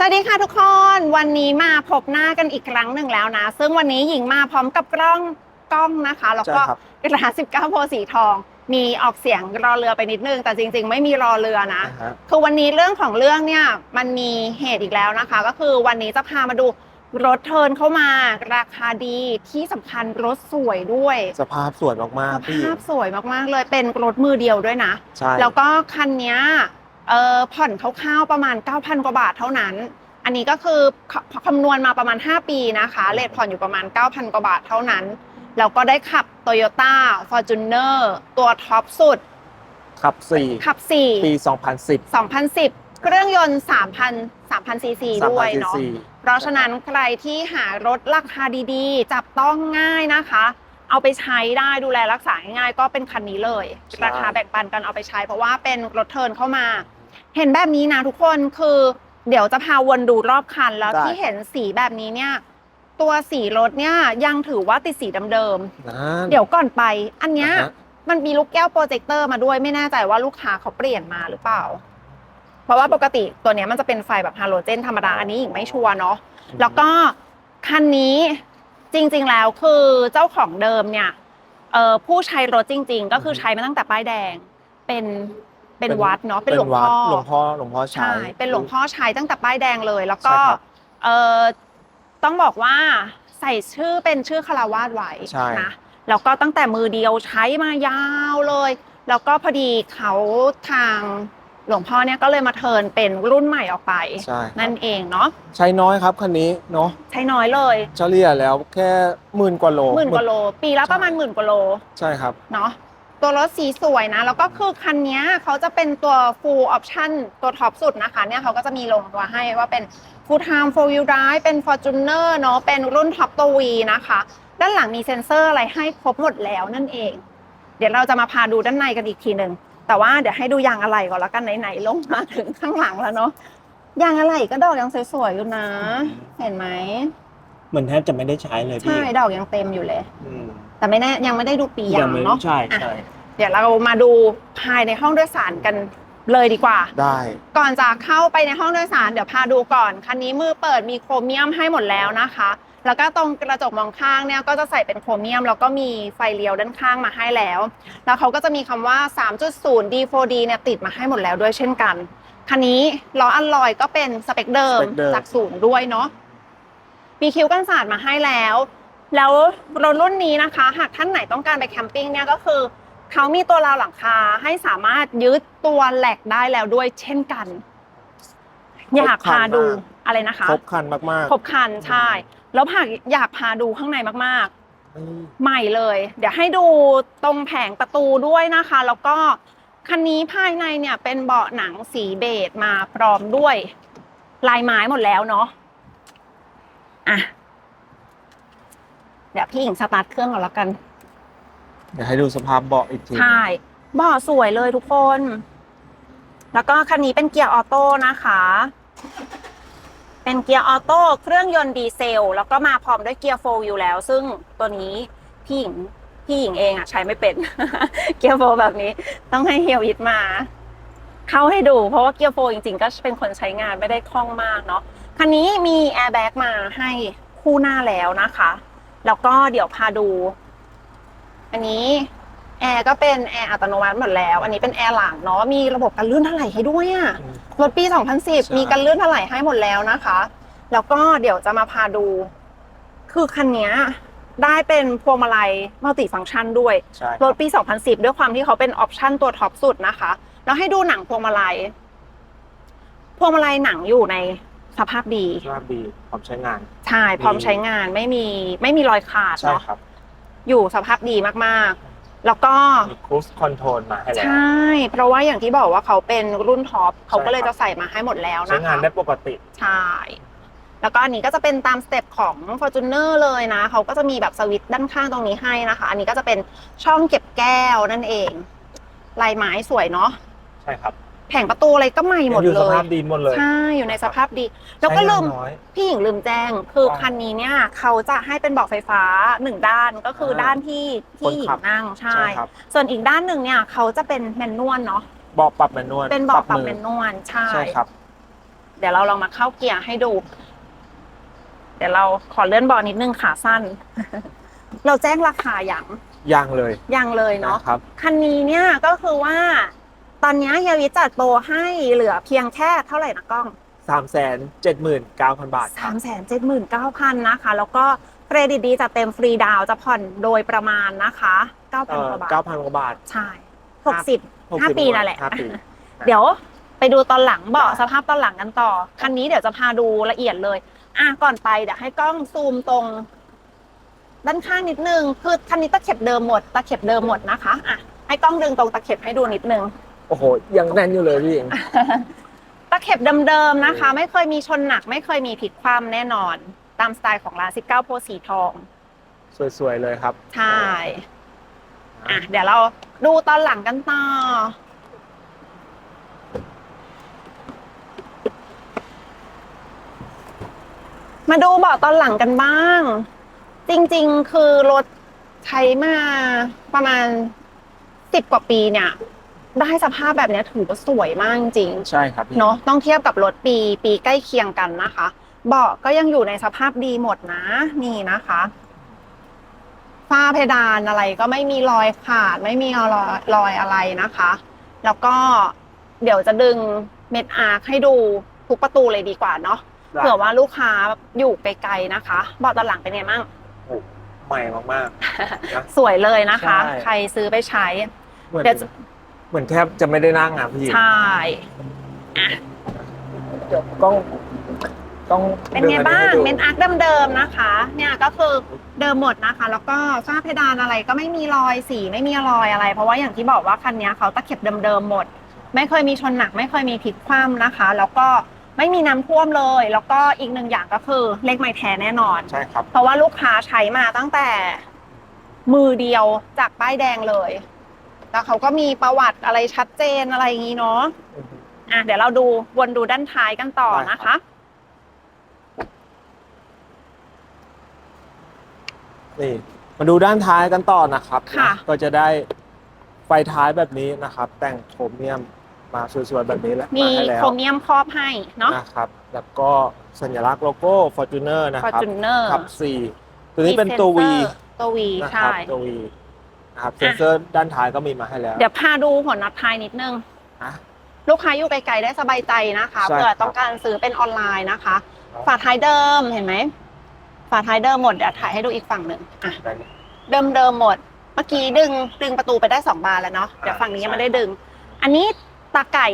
สวัสดีค่ะทุกคน วันนี้มาพบหน้ากันอีกครั้งหนึ่งแล้วนะ ซึ่งวันนี้หญิงมาพร้อมกับกล้องกล้องนะคะ แล้วก็ใช่ครับกระดาษ19โพธิ์สีทอง มีออกเสียงรอเรือไปนิดนึง แต่จริง ๆ ไม่มีรอเรือนะอ่าฮะคือวันนี้เรื่องของเรื่องเนี่ยมันมีเหตุอีกแล้วนะคะ ก็คือวันนี้จะพามาดูรถเทิร์นเข้ามาราคาดีที่สำคัญรถสวยด้วย สภาพสวยมากสๆพี่ภาพสวยมากๆเลยเป็นรถมือเดียวด้วยนะใช่แล้วก็คันเนี้ย เอ่อผ่อนคร่าวๆประมาณ 9,000 กว่าบาทเท่านั้น อันนี้ก็คือคคำนวณมาประมาณ 5 ปีนะคะเลทผ่อนอยู่ประมาณ 9,000 กว่าบาทเท่านั้น แล้วก็ได้ขับ Toyota Fortuner ตัวท็อปสุด ขับสี่ขับปี4 2010 2010 เครื่องยนต์ 3,000 3,000ซีซีด้วยเนาะ เพราะฉะนั้นใครที่หารถราคาดีๆ จับต้องง่ายนะคะ เอาไปใช้ได้ดูแลรักษาง่ายๆก็เป็นคันนี้เลยใช่ราคาแบ่งปันกันเอาไปใช้ เพราะว่าเป็นรถเทิร์นเข้ามา เห็นแบบนี้นะทุกคนคือเดี๋ยวจะพาวนดูรอบคัน แล้วที่เห็นสีแบบนี้เนี่ย ตัวสีรถเนี่ยยังถือว่าติดสีเดิมนั่นๆเดี๋ยวก่อนไป อันเนี้ยอ่าฮะมันมีลูกแก้วโปรเจคเตอร์มาด้วยไม่แน่ใจว่าลูกค้าเขาเปลี่ยนมาหรือเปล่า เพราะว่าปกติตัวเนี้ยมันจะเป็นไฟแบบฮาโลเจนธรรมดาอันนี้หญิงไม่ชัวร์เนาะ แล้วก็คันนี้จริงๆแล้วคือเจ้าของเดิมเนี่ยเอ่อผู้ใช้รถจริง ๆ ก็คือใช้มาตั้งแต่ป้ายแดงเป็น เป็นวัดเนาะเป็นหลวงพ่อหลวงพ่อหลวงพ่อใช้ใช่เป็นหลวงพ่อใช้ตั้งแต่ป้ายแดงเลย แล้วก็ใช่ครับเอ่อต้องบอกว่าใส่ชื่อเป็นชื่อคาราวาสไว้ใช่นะแล้วก็ตั้งแต่มือเดียวใช้มายาวเลย แล้วก็พอดีเขาทางหลวงพ่อเนี่ยก็เลยมาเทิร์นเป็นรุ่นใหม่ออกไปใช่ครับนั่นเองเนาะใช้น้อยครับคันนี้เนาะใช้น้อยเลย เฉลี่ยแล้วแค่หมื่นกว่าโลหมื่นกว่าโล ปีละประมาณหมื่นกว่าโล ใช่ครับเนาะ ตัวรถสีสวยนะ แล้วก็คือคันเนี้ยเขาจะเป็นตัว full option ตัวท็อปสุดนะคะเนี่ยเขาก็จะมีลงตัวให้ว่าเป็น full time four wheel drive เป็น fortuner เนาะเป็นรุ่นท็อปตัว V นะคะ ด้านหลังมีเซ็นเซอร์อะไรให้ครบหมดแล้วนั่นเอง เดี๋ยวเราจะมาพาดูด้านในกันอีกทีหนึ่งแต่ว่าเดี๋ยวให้ดูยางอะไรก่อนแล้วกันไหนๆลงมาถึงข้างหลังแล้วเนาะยางอะไรก็ดอกยังสวยๆอยู่นะ เห็นไหมเหมือนแทบจะไม่ได้ใช้เลยพี่ใช่ดอกยังเต็มอยู่เลยอืมแต่ไม่แน่ยังไม่ได้ดูปียางไม่เนาะใช่ใช่ เดี๋ยวเรามาดูภายในห้องโดยสารกันเลยดีกว่า ได้ ก่อนจะเข้าไปในห้องโดยสารเดี๋ยวพาดูก่อนคันนี้มือเปิดมีโครเมียมให้หมดแล้วนะคะ แล้วก็ตรงกระจกมองข้างเนี่ยก็จะใส่เป็นโครเมียม แล้วก็มีไฟเลี้ยวด้านข้างมาให้แล้ว แล้วเขาก็จะมีคำว่า 3.0 D4D เนี่ยติดมาให้หมดแล้วด้วยเช่นกันคันนี้ล้ออัลลอยก็เป็นสเปคเดิมสเปคเดิมจากศูนย์ด้วยเนาะมีคิ้วกันศาสตร์มาให้แล้ว แล้วรถรุ่นนี้นะคะ หากท่านไหนต้องการไปแคมปิ้งเนี่ยก็คือ เขามีตัวราวหลังคาให้สามารถยึดตัวแหลกได้แล้วด้วยเช่นกัน อยากพาดูอะไรนะคะครบคันมากครบคันใช่ แล้วหากอยากพาดูข้างในมากๆอืมๆใหม่เลย เดี๋ยวให้ดูตรงแผงประตูด้วยนะคะ แล้วก็คันนี้ภายในเนี่ยเป็นเบาะหนังสีเบจมาพร้อมด้วย ลายไม้หมดแล้วเนาะอะเดี๋ยวพี่หญิงสตาร์ทเครื่องก่อนแล้วกัน เดี๋ยวให้ดูสภาพเบาะอีกทีใช่เบาะสวยเลยทุกคน แล้วก็คันนี้เป็นเกียร์ออโต้นะคะ เป็นเกียร์ออโต้เครื่องยนต์ดีเซล แล้วก็มาพร้อมด้วยเกียร์โฟวิวแล้ว ซึ่งตัวนี้พี่หญิงพี่หญิงเองอะใช้ไม่เป็น เกียร์โฟแบบนี้ ต้องให้เฮียวิทมา เข้าให้ดู เพราะว่าเกียร์โฟจริงๆ ก็เป็นคนใช้งานไม่ได้คล่องมากเนาะคันนี้มีแอร์แบ็กมาให้คู่หน้าแล้วนะคะ แล้วก็เดี๋ยวพาดู อันนี้แอร์ก็เป็นแอร์อัตโนมัติหมดแล้ว อันนี้เป็นแอร์หลังเนาะมีระบบกันลื่นถลายให้ด้วยอะอืมรถปี 2010 มีกันลื่นถลายให้หมดแล้วนะคะ แล้วก็เดี๋ยวจะมาพาดู คือคันเนี้ยได้เป็นพวงมาลัยมัลติฟังก์ชันด้วยใช่รถปี 2010 ด้วยความที่เขาเป็นออปชั่นตัวท็อปสุดนะคะ แล้วให้ดูหนังพวงมาลัย พวงมาลัยหนังอยู่ในสภาพดีสภาพดีพร้อมใช้งาน ใช่พร้อมใช้งานไม่มีไม่มีรอยขาดใช่เนาะครับ อยู่สภาพดีมากๆ แล้วก็มีครูสคอนโทรลมาให้แล้ว ใช่ เพราะว่าอย่างที่บอกว่าเขาเป็นรุ่นท็อปเขาก็เลยใช่ครัจะบใส่มาให้หมดแล้วใช้นะงานคะได้ปกติ ใช่ แล้วก็อันนี้ก็จะเป็นตามสเต็ปของ Fortuner เลยนะ เขาก็จะมีแบบสวิตช์ด้านข้างตรงนี้ให้นะคะ อันนี้ก็จะเป็นช่องเก็บแก้วนั่นเอง ลายไม้สวยเนาะ ใช่ครับ แผงประตูอะไรก็ใหม่หมดยังอยู่เลสยภาพดีหมดเลย ใช่ อยู่ในสภาพดี แล้วก็ใช้ลืงานมน้อยพี่หญิงลืมแจ้ง คือว่าคันนี้เนี่ยเขาจะให้เป็นเบาะไฟฟ้าหนึ่งด้านก็คืออาด้านที่ที่หญิคนขังบนั่งใช่ใช่ครับส่วนอีกด้านหนึ่งเนี่ยเขาจะเป็นแมนนวลเนาะเบาะปรับแมนนวล เป็นเบาะปรับมืแมนนวลใช่ใช่ครับ เดี๋ยวเราลองมาเข้าเกียร์ให้ดู เดี๋ยวเราขอเลื่อนเบอนิดนึงขาสั้น เราแจ้งราคาอย่างยังเลยยังเลยเนาะนะครับคันนี้เนี่ยก็คือว่า ตอนนี้เฮียวิทย์จัดโปรให้เหลือเพียงแค่เท่าไหร่นะกล้องสามแสนเจ็ดหมื่นเก้าพันบาทคสารับมแสนเจ็ดหมื่นเก้าพันนะคะ แล้วก็เครดิตดีจะเต็มฟรีดาวน์จะผ่อนโดยประมาณนะคะเก้าพันกว่าบาทเก้าพันกว่าบาท ใช่หกสิบห้า60ปีนั่นแหละห้าปีเดี๋ยวไปดูตอนหลังเบาะได้สภาพตอนหลังกันต่อ คันนี้เดี๋ยวจะพาดูละเอียดเลย อะก่อนไปเดี๋ยวให้กล้องซูมตรง ด้านข้างนิดนึง คือคันนี้ตะเข็บเดิมหมด ตะเข็บเดิมหมดนะคะ อะให้กล้องดึงตรงตะเข็บให้ดูนิดนึง โอ้โห ยังแน่นอยู่เลยพี่เอง ตะเข็บเดิมๆนะคะ ไม่เคยมีชนหนัก ไม่เคยมีผิดความแน่นอน ตามสไตล์ของร้าน19 โพธิ์สีทอง สวยๆเลยครับ ใช่ อะ เดี๋ยวเราดูตอนหลังกันต่อ มาดูเบาะตอนหลังกันบ้าง จริงๆ คือรถใช้มาประมาณสิบกว่าปีเนี่ย ได้สภาพแบบเนี้ยถือว่าสวยมากจริงใช่ครับพี่เนาะต้องเทียบกับรถปีปีใกล้เคียงกันนะคะเบาะก็ยังอยู่ในสภาพดีหมดนะ นี่นะคะฝ้าเพดานอะไรก็ไม่มีรอยขาด ไม่มีรอยรอยอะไรนะคะ แล้วก็เดี๋ยวจะดึงเม็ดอาร์คให้ดูทุกประตูเลยดีกว่าเนาะได้เผื่อว่าลูกค้าอยู่ไกลๆนะคะเบาะตอนหลังเป็นไงมั่งใหม่มากนะสวยเลยนะคะใช่ใครซื้อไปใช้ๆเหมือนเดี๋ยวจะ เหมือนแทบจะไม่ได้นั่งอะพี่ ใช่เดี๋ยวต้องต้องเป็นไงบ้างดึเมนอาร์คเดิมๆนะคะ เนี่ยก็คือเดิมหมดนะคะ แล้วก็ฝ้าเพดานอะไรก็ไม่มีรอยสีไม่มีรอยอะไร เพราะว่าอย่างที่บอกว่าคันนี้เขาตะเข็บเดิมๆหมด ไม่เคยมีชนหนัก ไม่เคยมีพลิกคว่ำนะคะ แล้วก็ไม่มีน้ำท่วมเลย แล้วก็อีกหนึ่งอย่างก็คือเลขไม้แท้แน่นอนใช่ครับเพราะว่าลูกค้าใช้มาตั้งแต่มือเดียวจากป้ายแดงเลย แล้วเขาก็มีประวัติอะไรชัดเจนอะไรอย่างนี้เนาะอะเดี๋ยวเราดูวนดูด้านท้ายกันต่อได้นะครัคะบนี่มาดูด้านท้ายกันต่อนะครับค่ะนะก็จะได้ไฟท้ายแบบนี้นะครับ แต่งโครเมียมมาสวยๆแบบนี้แล้วมีมาให้แล้วโครเมียมครอบให้เนาะ นะครับ แล้วก็สัญลักษณ์โลโก้ Fortuner นะฟอครับร์จูเนอร์ทับสี่ตัวนี้เป็นตัว V ตัววีนะคใช่รับตัว V นะครับเซนเซอร์ด้านท้ายก็มีมาให้แล้วเดี๋ยวพาดูหัวน็อตท้ายนิดนึง อะ ลูกค้าอยู่ไกลๆได้สบายใจนะคะใช่เผื่อครับต้องการซื้อเป็นออนไลน์นะคะครับฝาท้ายเดิมเห็นไหมฝาท้ายเดิมหมดเดี๋ยวถ่ายให้ดูอีกฝั่งหนึ่งอะ ได้ไหม เดิมเดิมๆหมด เมื่อกี้ดึงดึงประตูไปได้สองบานแล้วเนาะ เดี๋ยวฝั่งนี้ยังไม่ได้ดึง อันนี้ตาไก่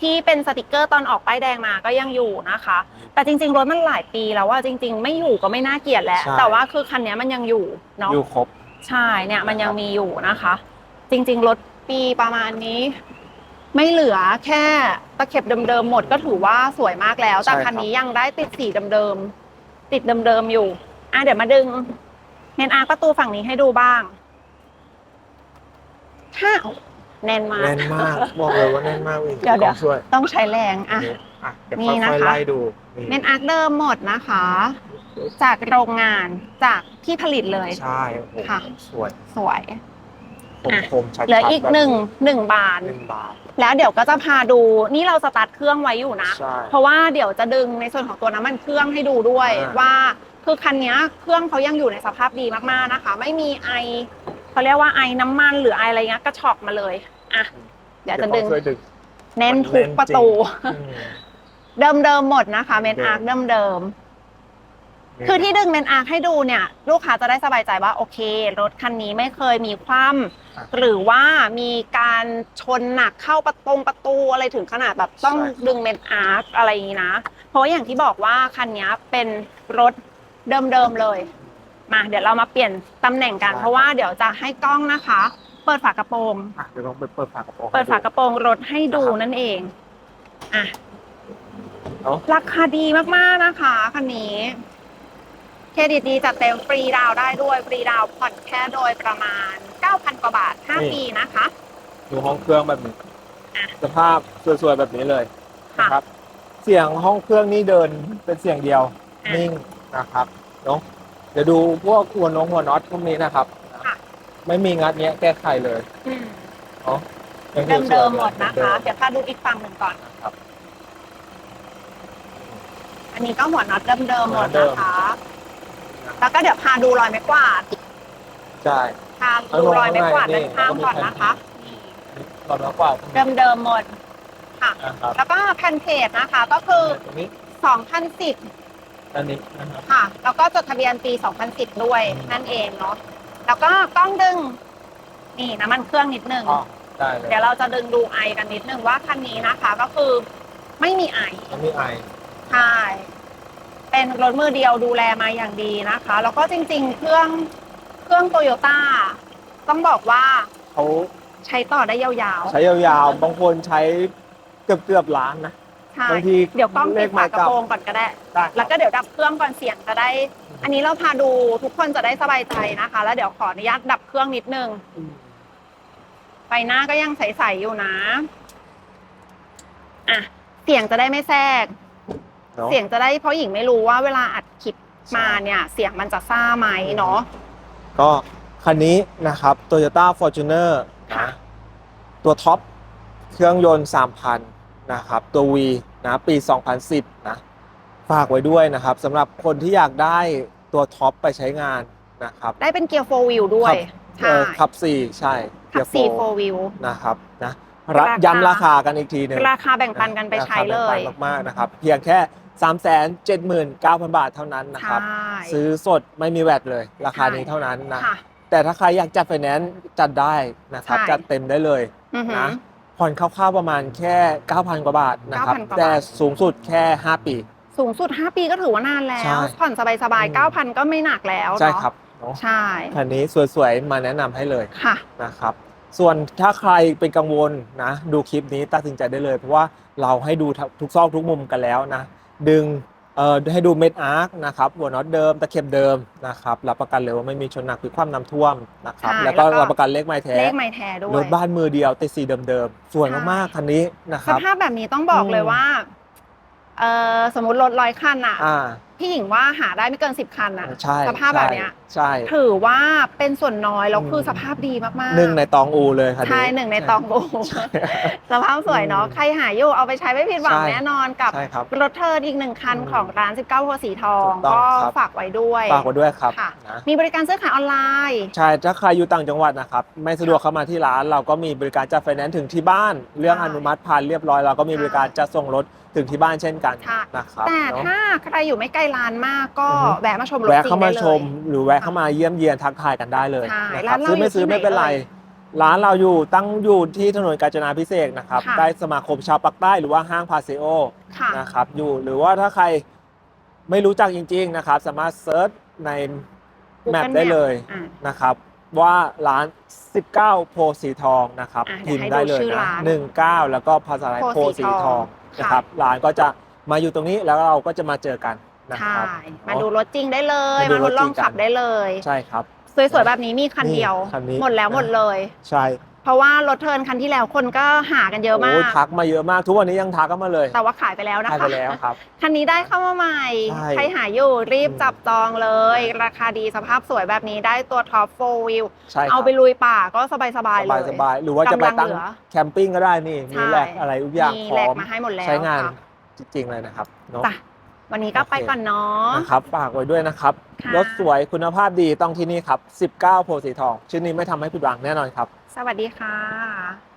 ที่เป็นสติกเกอร์ตอนออกป้ายแดงมาก็ยังอยู่นะคะ แต่จริงๆรถมันหลายปีแล้วว่าจริง ๆ ไม่อยู่ก็ไม่น่าเกลียดแล้ว ใช่ แต่ว่าคือคันนี้มันยังอยู่เนาะ อยู่ครบ ใช่เนี่ยมันยังมีอยู่นะคะ จริงๆรถปีประมาณนี้ ไม่เหลือแค่ตะเข็บเดิมๆหมดก็ถือว่าสวยมากแล้ว แต่ใช่ครับ คันนี้ยังได้ติดสีเดิมๆติดเดิมๆอยู่ อะเดี๋ยวมาดึงเนนอาร์ประตูฝั่งนี้ให้ดูบ้างห้าวแน่นมาก แน่นมากบอกเลยว่าแน่นมากวินเดี๋ยวเดี๋ยวช่วยต้องใช้แรงอะ นี่อะเดี๋ยวนี่นะคะค่อยๆไล่ดูเนนอาร์เดิมหมดนะคะ จากโรงงานจากที่ผลิตเลย ใช่โอ้โหค่ะ สวยสวยคมคมๆชัดๆเหลืออีกแบบหนึ่งหนึ่งบาน หนึ่งบาทแล้วเดี๋ยวก็จะพาดูนี่เราสตาร์ทเครื่องไว้อยู่นะ ใช่ เพราะว่าเดี๋ยวจะดึงในส่วนของตัวน้ำมันเครื่องให้ดูด้วยอ่า ว่าคือคันนี้เครื่องเขายังอยู่ในสภาพดีมากๆนะคะ ไม่มีไอเขาเรียกว่าไอน้ำมันหรือไออะไรเงี้ยกระชอกมาเลยอะเดี๋ยวจะดึงช่วยดึงเน้นทุกประตู อืม เดิมๆหมดนะคะเมนอาร์คเดิมๆ คือที่ดึงเมนอาร์คให้ดูเนี่ยลูกค้าจะได้สบายใจว่าโอเค รถคันนี้ไม่เคยมีคว่ำหรือว่ามีการชนหนักเข้าประตงประตูอะไรถึงขนาดแบบต้องใช่ครับดึงเมนอาร์คอะไรอย่างนี้นะ เพราะว่าอย่างที่บอกว่าคันนี้เป็นรถเดิมๆเลยมาเดี๋ยวเรามาเปลี่ยนตำแหน่งกันเพราะว่าเดี๋ยวจะให้กล้องนะคะ เปิดฝากระโปรงอะเดี๋ยวลองไปเปิดฝากระโปรงเปิดฝากระโปรงรถให้ดูนะครับนั่นเองอะเนาะราคาดีมากๆนะคะคันนี้ เครดิตดีจัดเต็มฟรีดาวน์ได้ด้วยฟรีดาวน์ผ่อนแค่โดยประมาณ 9,000 กว่าบาท5ปีนะคะ ดูห้องเครื่องแบบนี้ อะสภาพสวยๆแบบนี้เลยค่ะนะครับ เสียงห้องเครื่องนี่เดินเป็นเสียงเดียวอะนิ่งนะครับเนาะเดี๋ยวดูพวกหัวนงหัวน็อตพวกนี้นะครับ ค่ะ ไม่มีงัดเนี้ยแก้ไขเลยอืมเนาะยังอยู่สวยเดิมๆลยหมดนะคะเดิมเดี๋ยวพาดูอีกฝั่งหนึ่งก่อนๆครับ อันนี้ก็หัวน็อตเดิมๆหมดเดิมนะคะ แล้วก็เดี๋ยวพาดูรอยไม้กวาดใช่พาดูรอยไม้กวาดด้านข้างก่อนนะคะตอนนี้กว่าเดิมๆหมดค่ะนะครับแล้วก็แผ่นเพจนะคะ ก็คือตรงนี้2010อันนี้นะครับค่ะ แล้วก็จดทะเบียนปี2010ด้วยอืมนั่นเองเนาะแล้วก็กล้องดึง นี่น้ำมันเครื่องนิดนึงอ๋อได้เลยเดี๋ยวเราจะดึงดูไอกันนิดนึงว่าคันนี้นะคะ ก็คือไม่มีไอมันมีไอใช่ เป็นรถมือเดียวดูแลมาอย่างดีนะคะ แล้วก็จริงๆ เครื่องเครื่องโตโยต้าต้องบอกว่าเขาใช้ต่อได้ยาวใช้ยาวๆ บางคนใช้เกือบเกือบๆล้านนะๆใช่บางทีเดี๋ยวกล้องเลปิขดไม้ฝากระกลับโปรงก่อนก็ได้ ได้แล้วก็เดี๋ยวดับเครื่องก่อนเสียงจะได้ อันนี้เราพาดูทุกคนจะได้สบายใจนะคะ แล้วเดี๋ยวขออนุญาตดับเครื่องนิดนึงอืมไฟหน้าก็ยังใสๆอยู่นะ อะ เสียงจะได้ไม่แทรก เนาะเสียงจะได้เพราะหญิงไม่รู้ว่าเวลาอัดคลิปมาเนี่ยเสียงมันจะซ่าไหมเนาะก็คันนี้นะครับ Toyota Fortuner ค่ะนะตัวท็อปเครื่องยนต์ 3,000 นะครับ ตัว V นะปี 2010 นะ ฝากไว้ด้วยนะครับสำหรับคนที่อยากได้ตัวท็อปไปใช้งานนะครับ ได้เป็นเกียร์โฟวิวด้วยเอ่ใช่อขับ 4 ใช่ขับ Gear สี่ four โฟวิวนะครับนะราคาย้ำราคากันอีกทีหนึ่งราคาแบ่งปันกันไปใช้เลราคายแบ่งปันมากๆนะครับ เพียงแค่ 379,000 บาทเท่านั้นนะครับใช่ซื้อสดไม่มีแวตเลย ราคานี้เท่านั้นนะค่ะแต่ถ้าใครอยากจัดไฟแนนซ์จัดได้นะครับใช่จัดเต็มได้เลยอือหือนะผ่อนคร่าวๆประมาณแค่ 9,000 กว่าบาทนะครับ9,000กว่าบาทแต่สูงสุดแค่ 5 ปี สูงสุด 5 ปีก็ถือว่านานแล้ใช่วผ่อนสบายอืมๆ9,000 ก็ไม่หนักแล้วใช่เนาะครับเนาะใช่คันนี้สวยๆ มาแนะนำให้เลยค่ะนะครับ ส่วนถ้าใครเป็นกังวลนะ ดูคลิปนี้ตัดสินใจได้เลย เพราะว่าเราให้ดูทุกซอกทุกมุมกันแล้วนะ ดึงเอ่อให้ดูเม็ดอาร์คนะครับหัวน็อตเดิมตะเข็บเดิมนะครับรับประกันเลยว่าไม่มีชนหนักหรือความน้ำท่วมนะครับใช่แล้วก็แล้วก็รับประกันเลขไม้แท้เลขไม้แท้ด้วยรถบ้านมือเดียวติดสีเดิมๆสวยใช่มากๆคันนี้นะคสรับภาพแบบนี้ต้องบอกเลยอืมว่าเออสมมติรถร้อยคันอะอ่า พี่หญิงว่าหาได้ไม่เกินสิบคันอะใช่สภาพแบบเนี้ยใช่ ถือว่าเป็นส่วนน้อย แล้วคือมสภาพดีมากๆหนึ่งในตองอูเลยคันนี้ใช่หนึ่งในตองโอใช่สภาพสวยเนาะอืมใครหาอยู่เอาไปใช้ไม่ผิดหวังใช่แน่นอนกับใช่ครับรถเทิร์นอีกหนึ่งคันอืมของร้าน 19โพธิ์สีทองถูกต้องก็ครับฝากไว้ด้วยฝากไว้ด้วยครับค่ะนะมีบริการซื้อขายออนไลน์ใช่ถ้าใครอยู่ต่างจังหวัดนะครับไม่สะดวกเข้ามาที่ร้านเราก็มีบริการจัดไฟแนนซ์ถึงที่บ้าน เรื่องใช่อนุมัติผ่านเรียบร้อยเราก็มีบริการจัดส่งรถถึงที่บ้านเช่นกันค่ะนะครับแต่เนอะถ้าใครอยู่ไม่ไกลร้านมากก็อือฮึ แวะมาชมรถแวะจริเข้างมาได้เลชมยหรือแวะเข้ามาเยี่ยมเยียนทักทายกันได้เลยใช่นะคร้ารับนเราซื้อไม่อยู่ซื้อที่ไม่เป็นไหนไรเอ่ยร้านเราอยู่ตั้งอยู่ที่ถนนกาญจนาพิเศษกนะครับค่ะได้สมาคมชาวปักใต้หรือว่าห้างพาเซโอค่ะ นะครับอยู่หรือว่าถ้าใครไม่รู้จักจริง ๆนะครับ สามารถเซิร์ชในแมป Google ได้เลยอ่านะครับ ว่าร้าน 19 โพธิ์สีทองนะครับอะเดี๋พิยวมให้พ์ได้เลยดูชื่อนะร้าน19 แล้วก็ภาษาไทยโพโพธิ์ธิ์สีสีททอองง นะครับร้านก็จะมาอยู่ตรงนี้แล้วเราก็จะมาเจอกัน นะใช่ครับมาดูรถจริงได้เลย มาดูมาทดลองรถจริงกันขับได้เลย ใช่ครับ สวยๆแบบนี้มีคันเดียวนี่คันนี้หมดแล้วนะหมดเลย ใช่ เพราะว่ารถเทิร์นคันที่แล้วคนก็หากันเยอะมาโอ้กทักมาเยอะมากทุกวันนี้ยังทักกันมาเลย แต่ว่าขายไปแล้วนะขายคะไปแล้วครับคันนี้ได้เข้ามาใหม่ใช่ใครหาอยู่รีบอืมจับจองเลย ราคาดีสภาพสวยแบบนี้ได้ตัวท็อปโฟวิวใช่ครับเอาไปลุยป่าก็สบายๆสเลบายยสบายหรือว่าจะไปตั้งกำลังเหลือแคมปิ้งก็ได้นี่ใช่มีแหลกอะไรทุกอย่างมีพแหลร้กอมมาให้หมดแล้วใช้งานค่ะจริงๆเลยนะครับเนาะจ้ะ วันนี้ก็ไปโอเคก่อนเนาะนะครับฝากไว้ด้วยนะครับค่ะรถสวยคุณภาพดีต้องที่นี่ครับ 19 โพธิ์สีทอง ชื่อนี้ไม่ทำให้ผิดหวังแน่นอนครับ สวัสดีค่ะ